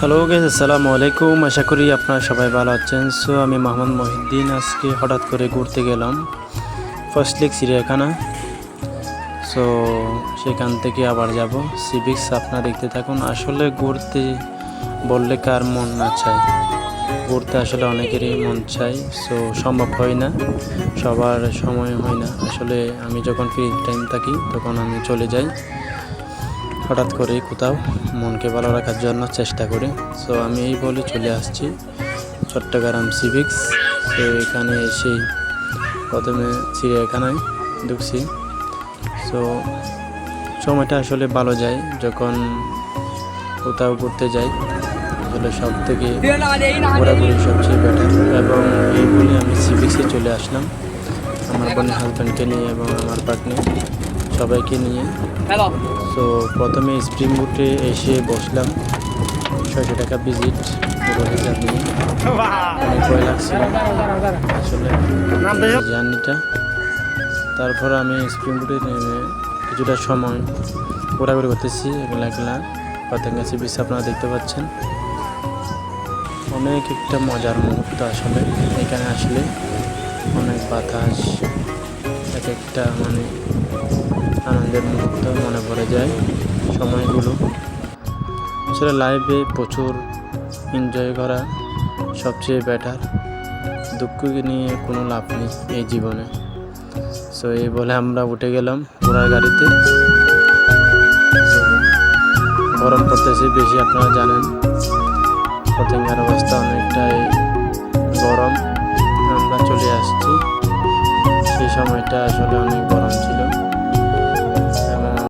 Hello guess আসসালামু আলাইকুম আশা করি আপনারা সবাই ভালো আছেন। সো আমি মোহাম্মদ মহিউদ্দিন। আজকে হঠাৎ করে ঘুরতে গেলাম ফার্স্ট লিগ চিড়িয়াখানা সো সেখান থেকে আবার যাব। সিভিক্স আপনারা দেখতে থাকুন। আসলে ঘুরতে বললে কার মন না চায়? ঘুরতে আসলে অনেকেরই মন চাই সো সম্ভব হয় না। সবার সময় হয় না। আসলে আমি যখন ফ্রি টাইম থাকি, তখন আমি চলে যাই। হঠাৎ করে কোথাও মনকে ভালো রাখার জন্য চেষ্টা করি। সো আমি এই বলে চলে আসছি, চট্টগ্রাম সিভিক্স তো এখানে এসেই প্রথমে চিড়িয়াখানায় ঢুকছি। সো সময়টা আসলে ভালো যায় যখন কোথাও ঘুরতে যাই। আসলে সব থেকে ঘোরাঘুরি সবচেয়ে বেটার এবং এই বলে আমি সিভিক্সে চলে আসলাম। আমার বোনের হাজব্যান্ডকে নিয়ে এবং আমার পার্টনার সবাইকে নিয়ে। তো প্রথমে স্প্রিং বুটে এসে বসলাম। ছয়শো টাকা ভিজিট নিয়ে অনেক ভয় লাগছিল। আসলে জার্নিটা। তারপর আমি স্প্রিং বুটে নেমে কিছুটা সময় ঘোরাঘুরি করতেছি এগুলা এগুলা পাতাঙ্গা সি বিচ আপনারা দেখতে পাচ্ছেন। অনেক একটা মজার মুহূর্ত আসলে এখানে আসলে। অনেক বাতাস এক একটা মানে আনন্দের মুহূর্ত মনে পড়ে যায় সময়গুলো। আসলে লাইভে প্রচুর এনজয় করা সবচেয়ে বেটার দুঃখকে নিয়ে কোনো লাভ নেই এই জীবনে। সো এই বলে আমরা উঠে গেলাম ঘোড়ার গাড়িতে। গরম পড়তেছে বেশি, আপনারা জানেন। পতেঙ্গার অবস্থা অনেকটাই গরম। আমরা চলে আসছি। সেই সময়টা আসলে অনেক গরম ছিল।